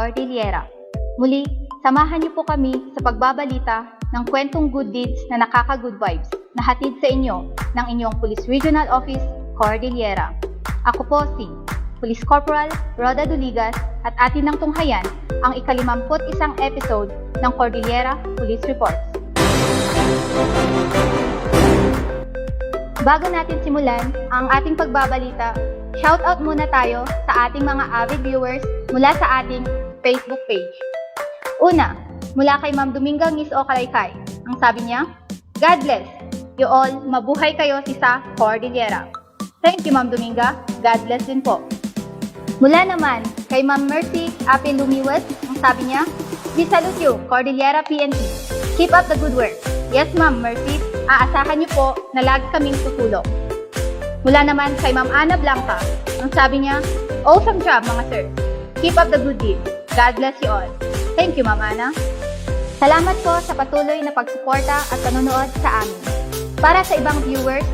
Cordillera. Muli, samahan niyo po kami sa pagbabalita ng kwentong good deeds na nakaka-good vibes na hatid sa inyo ng inyong Police Regional Office, Cordillera. Ako po si Police Corporal Roda Duligas at atin ng tunghayan ang ikalimamput isang episode ng Cordillera Police Reports. Bago natin simulan ang ating pagbabalita, shoutout muna tayo sa ating mga avid viewers mula sa ating Facebook page. Una, mula kay Ma'am Dominga Miss Okalaykay. Ang sabi niya, God bless you all, mabuhay kayo si sa Cordillera. Thank you Ma'am Dominga, God bless din po. Mula naman kay Ma'am Mercy Apin Lumiwas, ang sabi niya, We salute you, Cordillera PNP. Keep up the good work. Yes, Ma'am Mercy, aasahan niyo po na lagi kaming tutulong. Mula naman kay Ma'am Ana Blanca, ang sabi niya, Awesome job mga sir. Keep up the good deed. God bless you all. Thank you, Ma'am Ana. Salamat po sa patuloy na pagsuporta at panonood sa amin. Para sa ibang viewers,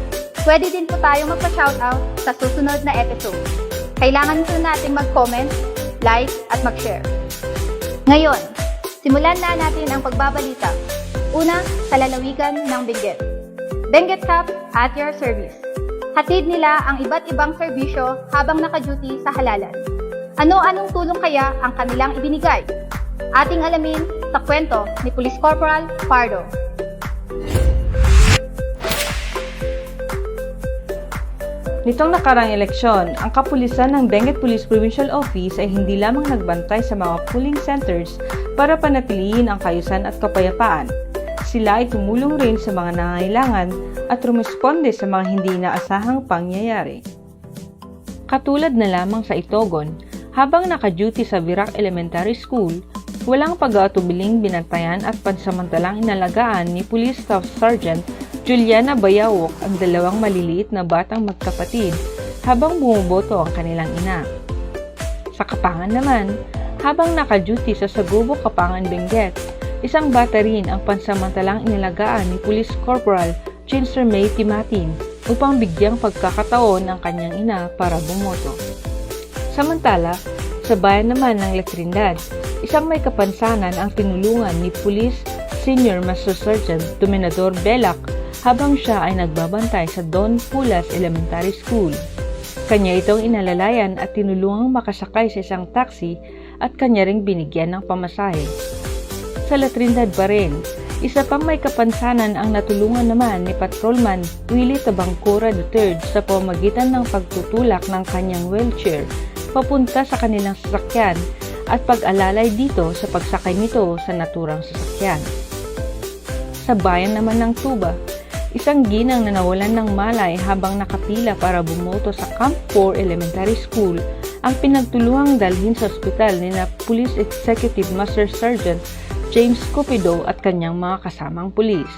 pwede din po tayo magpa-shoutout sa susunod na episode. Kailangan po natin mag-comment, like, at mag-share. Ngayon, simulan na natin ang pagbabalita. Una, sa lalawigan ng Benguet. Benguet Cup at your service. Hatid nila ang iba't ibang serbisyo habang naka-duty sa halalan. Ano-anong tulong kaya ang kanilang ibinigay? Ating alamin sa kwento ni Police Corporal Pardo. Nitong nakarang eleksyon, ang kapulisan ng Benguet Police Provincial Office ay hindi lamang nagbantay sa mga polling centers para panatilihin ang kayusan at kapayapaan. Sila ay tumulong rin sa mga nangailangan at rumisponde sa mga hindi inaasahang pangyayari. Katulad na lamang sa Itogon, habang naka-duty sa Virac Elementary School, walang pag-aatubiling binantayan at pansamantalang inalagaan ni Police Staff Sergeant Juliana Bayawok ang dalawang maliliit na batang magkapatid habang bumuboto ang kanilang ina. Sa Kapangan naman, habang naka-duty sa Sagubo Kapangan Benguet, isang bata rin ang pansamantalang inalagaan ni Police Corporal Chinser May Timatin upang bigyang pagkakataon ang kanyang ina para bumoto. Samantala, sa bayan naman ng La isang may kapansanan ang tinulungan ni Police Senior Master Sergeant Dominador Belak habang siya ay nagbabantay sa Don Pulas Elementary School. Kanya itong inalalayan at tinulungang makasakay sa isang taxi at kanya ring binigyan ng pamasahe. Sa La Trindad pa rin, isa pang may kapansanan ang natulungan naman ni Patrolman Willie Tabangcora III sa pamagitan ng pagtutulak ng kanyang wheelchair papunta sa kanilang sasakyan at pag-alalay dito sa pagsakay nito sa naturang sasakyan. Sa bayan naman ng Tuba, isang ginang na nawalan ng malay habang nakapila para bumoto sa Camp 4 Elementary School ang pinagtulungang dalhin sa ospital ni na Police Executive Master Sergeant James Cupido at kanyang mga kasamang pulis.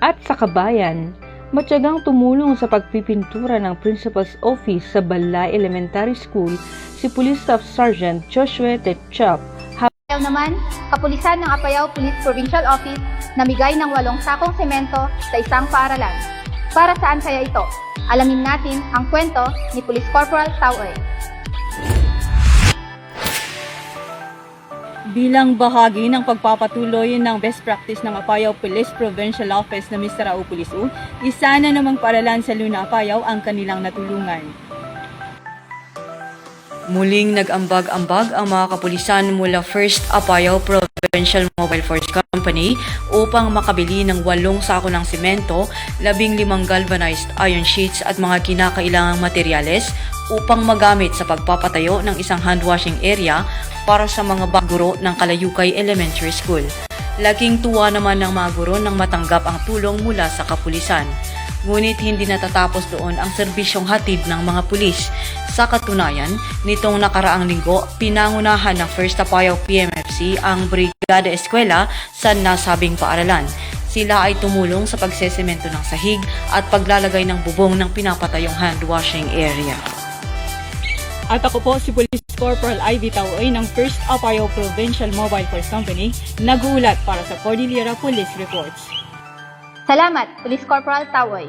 At sa kabayan, matyagang tumulong sa pagpipintura ng Principal's Office sa Balay Elementary School si Police Staff Sergeant Joshua Tetchap Ayaw naman, kapulisan ng Apayao Police Provincial Office namigay ng walong sakong semento sa isang paaralan. Para saan kaya ito? Alamin natin ang kwento ni Police Corporal Taoy. Bilang bahagi ng pagpapatuloy ng best practice ng Apayao Police Provincial Office na Mr. Rao Pulisu, isa na namang paralan sa Luna Apayao ang kanilang natulungan. Muling nag-ambag-ambag ang mga kapulisan mula First Apayao Provincial Mobile Force Company upang makabili ng walong sako ng simento, labing limang galvanized iron sheets at mga kinakailangang materyales upang magamit sa pagpapatayo ng isang handwashing area para sa mga baguro ng Kalayukay Elementary School. Laging tuwa naman ng mga guro nang matanggap ang tulong mula sa kapulisan. Ngunit hindi natatapos doon ang serbisyong hatid ng mga pulis. Sa katunayan, nitong nakaraang linggo, pinangunahan ng First Apayao PMFC ang Brigada Eskwela sa nasabing paaralan. Sila ay tumulong sa pagsesemento ng sahig at paglalagay ng bubong ng pinapatayong hand washing area. At ako po si Police Corporal Ivy Taoy ng First Apayao Provincial Mobile Force Company, nag-uulat para sa Cordillera Police Reports. Salamat, Police Corporal Taoy.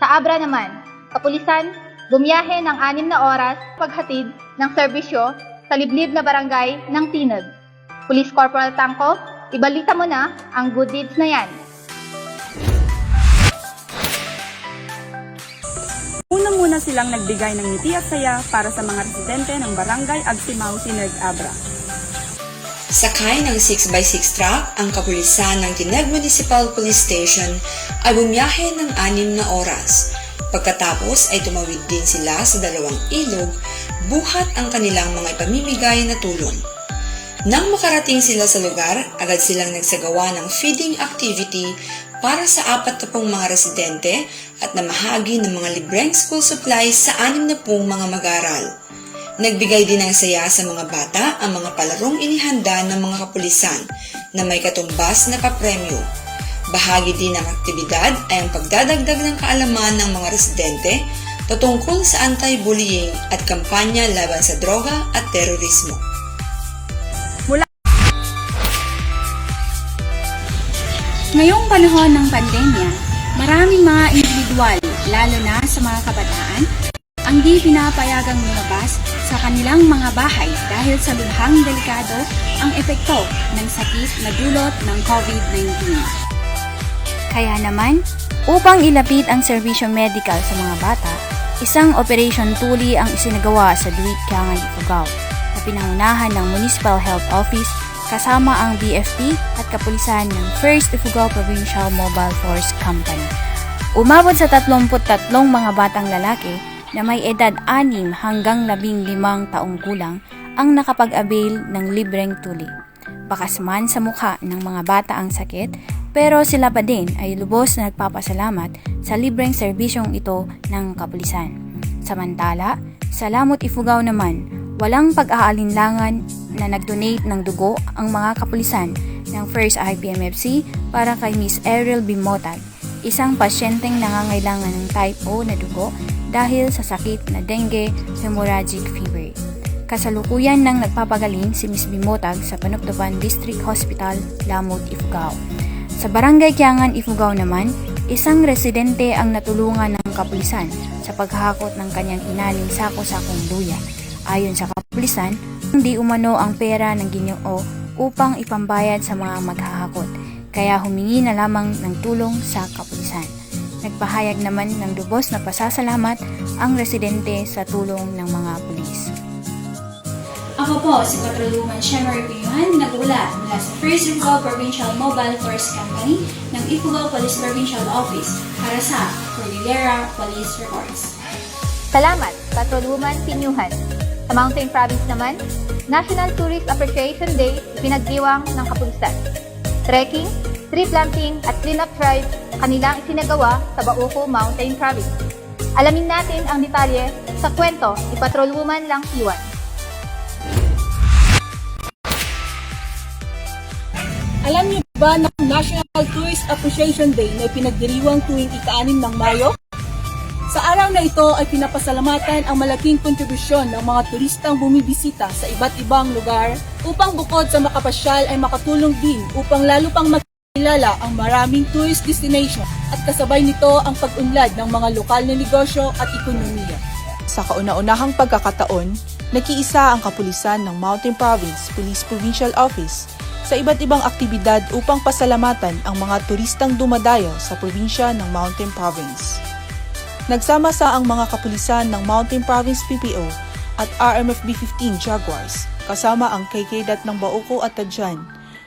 Sa Abra naman, kapulisan, bumiyahe ng anim na oras paghatid ng serbisyo sa liblib na barangay ng Tinag. Police Corporal Tangko, ibalita mo na ang good deeds na yan. Unang-una silang nagbigay ng ngiti at saya para sa mga residente ng Barangay Agsimaw, Sinag, Abra. Sakay ng 6x6 truck, ang kapulisan ng Tinag Municipal Police Station ay bumiyahe ng anim na oras. Pagkatapos ay tumawid din sila sa dalawang ilog, buhat ang kanilang mga ipamimigay na tulong. Nang makarating sila sa lugar, agad silang nagsagawa ng feeding activity para sa apat na pong mga residente at namahagi ng mga libreng school supplies sa anim na pong mga mag-aral. Nagbigay din ng saya sa mga bata ang mga palarong inihanda ng mga kapulisan na may katumbas na papremyo. Bahagi din ng aktibidad ay ang pagdadagdag ng kaalaman ng mga residente patungkol sa anti-bullying at kampanya laban sa droga at terorismo. Ngayong panahon ng pandemya, maraming mga lalo na sa mga kabataan, ang di pinapayagang lumabas sa kanilang mga bahay dahil sa lubhang delikado ang epekto ng sakit na dulot ng COVID-19. Kaya naman, upang ilapit ang serbisyo medical sa mga bata, isang Operation Tuli ang isinagawa sa Duit Kangan, Ifugao na pinangunahan ng Municipal Health Office kasama ang BFP at kapulisan ng 1st Ifugao Provincial Mobile Force Company. Umabot sa 33 mga batang lalaki na may edad 6 hanggang 15 taong gulang ang nakapag-avail ng libreng tuli. Bakas man sa mukha ng mga bata ang sakit, pero sila pa din ay lubos na nagpapasalamat sa libreng serbisyong ito ng kapulisan. Samantala, sa Lamot Ifugao naman, walang pag-aalinlangan na nag-donate ng dugo ang mga kapulisan ng First IPMFC para kay Miss Ariel Bimotag, isang pasyenteng nangangailangan ng type O na dugo dahil sa sakit na dengue hemorrhagic fever. Kasalukuyan nang nagpapagaling si Miss Bimotag sa Panuptupan District Hospital, Lamot, Ifugao. Sa Barangay Kiangan, Ifugao naman, isang residente ang natulungan ng kapulisan sa paghakot ng kanyang inaling sako-sakong luya. Ayon sa kapulisan, hindi umano ang pera ng ginoo upang ipambayad sa mga maghahakot, kaya humingi na lamang ng tulong sa kapulisan. Nagpahayag naman ng lubos na pasasalamat ang residente sa tulong ng mga pulis. Ako po si Patroluman Shemery Pinyuhan, nagulat mula sa First Ifugao Provincial Mobile Force Company ng Ifugao Police Provincial Office para sa Cordillera Police Reports. Salamat, Patrolwoman Pinyuhan. Sa Mountain Province naman, National Tourist Appreciation Day pinagdiwang ng kapulisan. Trekking, tree planting at cleanup drive kanilang isinagawa sa Bauco Mountain Province. Alamin natin ang detalye sa kwento ni Patrolwoman Lang Iwan. Alam niyo ba na National Tourist Appreciation Day na pinagdiriwang tuwing ika-6 ng Mayo? Sa araw na ito ay pinapasalamatan ang malaking kontribusyon ng mga turistang bumibisita sa iba't ibang lugar upang bukod sa makapasyal ay makatulong din upang lalo pang makilala ang maraming tourist destination at kasabay nito ang pag-unlad ng mga lokal na negosyo at ekonomiya. Sa kauna-unahang pagkakataon, nakiisa ang kapulisan ng Mountain Province Police Provincial Office sa iba't ibang aktibidad upang pasalamatan ang mga turistang dumadayo sa probinsya ng Mountain Province. Nagsama sa ang mga kapulisan ng Mountain Province PPO at RMFB 15 Jaguars, kasama ang KKDAT ng Baoco at Tadjan,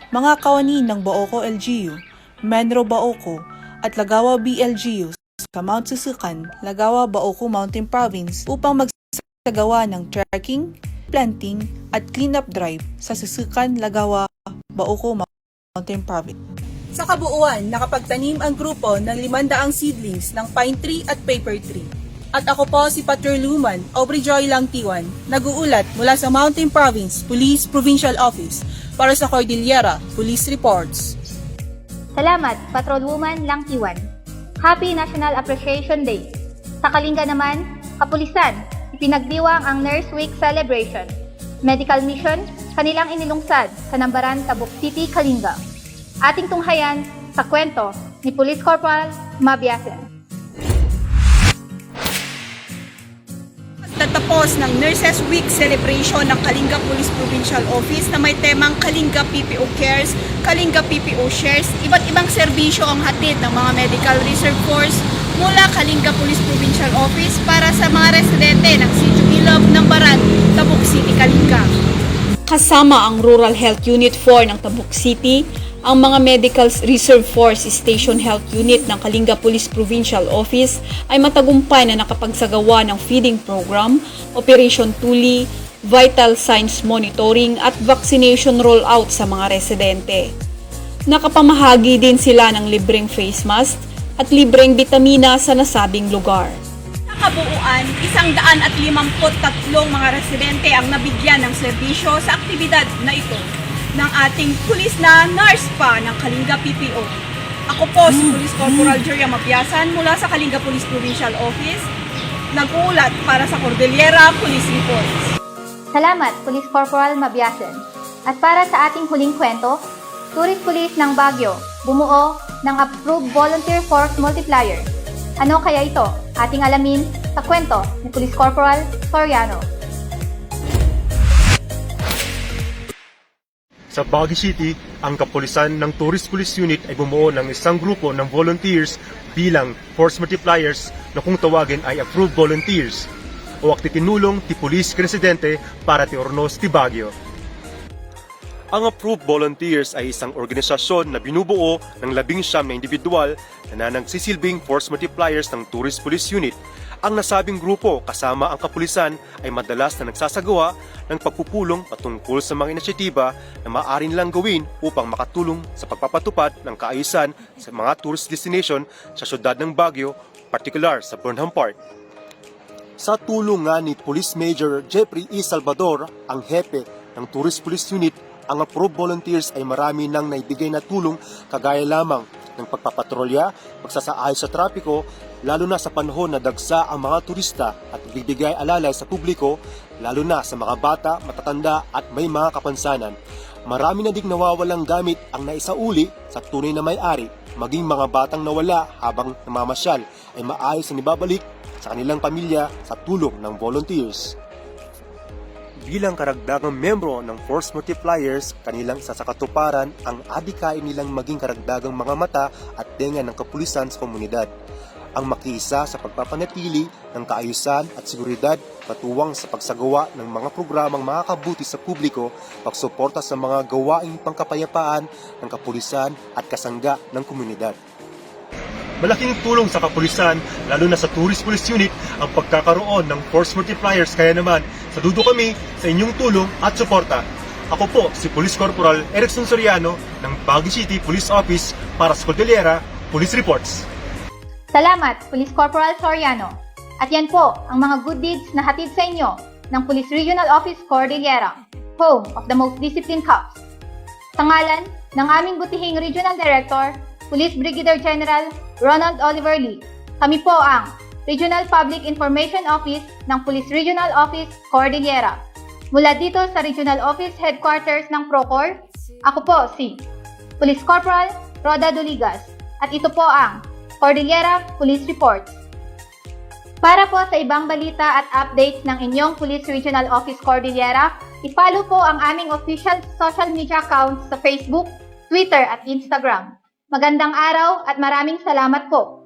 mga kawani ng Baoco LGU, Menro Baoco at Lagawa BLGU sa Mount Susukan, Lagawa, Baoco Mountain Province upang magsagawa ng trekking, planting at cleanup drive sa Susukan, Lagawa, Baoco Mountain Province. Sa kabuuan, nakapagtanim ang grupo ng 500 seedlings ng pine tree at paper tree. At ako po si Patroluman Aubrey Joy Langtiwan, nag-uulat mula sa Mountain Province Police Provincial Office para sa Cordillera Police Reports. Salamat, Patrolwoman Lang Iwan. Happy National Appreciation Day. Sa Kalinga naman, Kapulisan, ipinagdiwang ang Nurse Week Celebration. Medical Mission, kanilang inilungsad sa Nambaran, Tabuk City, Kalinga. Ating tunghayan sa kwento ni Police Corporal Mabiasen. pagtatapos ng Nurses Week celebration ng Kalinga Police Provincial Office na may temang Kalinga PPO Cares, Kalinga PPO Shares, iba't ibang serbisyo ang hatid ng mga Medical Reserve Force mula Kalinga Police Provincial Office para sa mga residente ng Sitio Ilog ng Baran, Tabuk City, Kalinga. Kasama ang Rural Health Unit 4 ng Tabuk City, ang mga Medical Reserve Force Station Health Unit ng Kalinga Police Provincial Office ay matagumpay na nakapagsagawa ng feeding program, Operation Tuli, vital signs monitoring at vaccination rollout sa mga residente. Nakapamahagi din sila ng libreng face mask at libreng bitamina sa nasabing lugar. Sa kabuuan, isang daan at limamput tatlong mga residente ang nabigyan ng serbisyo sa aktibidad na ito ng ating pulis na nurse pa ng Kalinga PPO. Ako po si Police Corporal Julia Mapiasan mula sa Kalinga Police Provincial Office, nag-uulat para sa Cordillera Police Reports. Salamat, Police Corporal Mabiasen. At para sa ating huling kwento, Tourist Police ng Baguio bumuo ng Approved Volunteer Force Multiplier. Ano kaya ito? Ating alamin sa kwento ni Police Corporal Soriano. Sa Baguio City, ang kapulisan ng Tourist Police Unit ay bumuo ng isang grupo ng volunteers bilang force multipliers na kung tawagin ay approved volunteers o akti tinulong ti police residente para ti Ornos ti Baguio. Ang approved volunteers ay isang organisasyon na binubuo ng labing siyam na individual na nagsisilbing force multipliers ng Tourist Police Unit. Ang nasabing grupo kasama ang kapulisan ay madalas na nagsasagawa ng pagpupulong patungkol sa mga inisyatiba na maaari nilang gawin upang makatulong sa pagpapatupad ng kaayusan sa mga tourist destination sa syudad ng Baguio, particular sa Burnham Park. Sa tulong nga ni Police Major Jeffrey E. Salvador, ang hepe ng Tourist Police Unit, ang approved volunteers ay marami nang naibigay na tulong kagaya lamang ng pagpapatrolya, pagsasaayos sa trapiko, lalo na sa panahon na dagsa ang mga turista at bibigay alalay sa publiko, lalo na sa mga bata, matatanda at may mga kapansanan. Marami na ding nawawalang gamit ang naisauli sa tunay na may-ari, maging mga batang nawala habang namamasyal ay maayos na nibabalik sa kanilang pamilya sa tulong ng volunteers. Bilang karagdagang membro ng Force Multipliers, kanilang sasakatuparan ang adikain nilang maging karagdagang mga mata at tenga ng kapulisan sa komunidad. Ang makiisa sa pagpapanatili ng kaayusan at seguridad patuwang sa pagsagawa ng mga programang makakabuti sa publiko, pagsuporta sa mga gawaing pangkapayapaan ng kapulisan at kasangga ng komunidad. Malaking tulong sa kapulisan, lalo na sa Tourist Police Unit, ang pagkakaroon ng force multipliers. Kaya naman, saludo kami sa inyong tulong at suporta. Ako po si Police Corporal Erickson Soriano ng Baguio City Police Office para sa Cordillera Police Reports. Salamat, Police Corporal Soriano. At yan po ang mga good deeds na hatid sa inyo ng Police Regional Office Cordillera, home of the most disciplined cops. Sa ngalan ng aming butihing Regional Director, Police Brigadier General Ronald Oliver Lee, kami po ang Regional Public Information Office ng Police Regional Office Cordillera. Mula dito sa Regional Office Headquarters ng Procor, ako po si Police Corporal Roda Doligas at ito po ang Cordillera Police Reports. Para po sa ibang balita at updates ng inyong Police Regional Office Cordillera, i-follow po ang aming official social media accounts sa Facebook, Twitter at Instagram. Magandang araw at maraming salamat po.